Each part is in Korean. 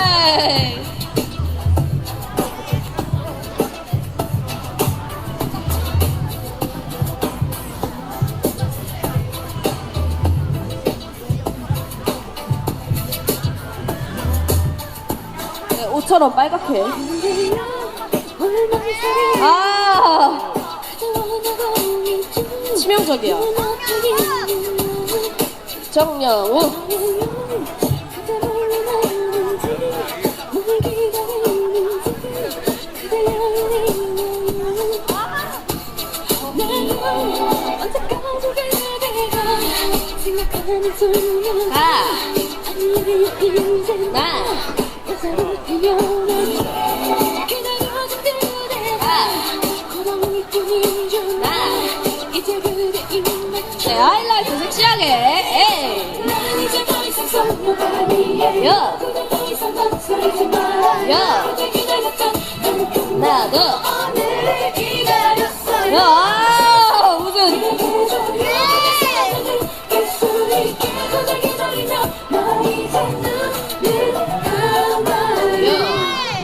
에이. 네, 옷처럼 빨갛게. 아, 치명적이야. 정영우. 네, 하이라이트 섹시하게. 에이. 하나, 둘.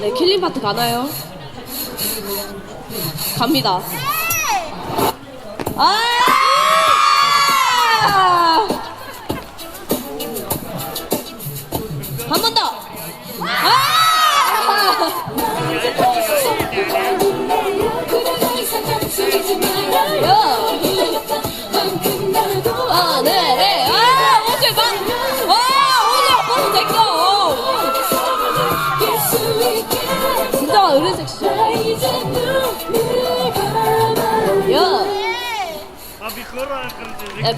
네, 킬링 파트 가나요? 갑니다. 아! 한 번 더. 아! 야! 아, 네, 네. 아, 오케이, 막. 와, 오늘 아빠도 됐고. Yo. Abi kır akılcılık.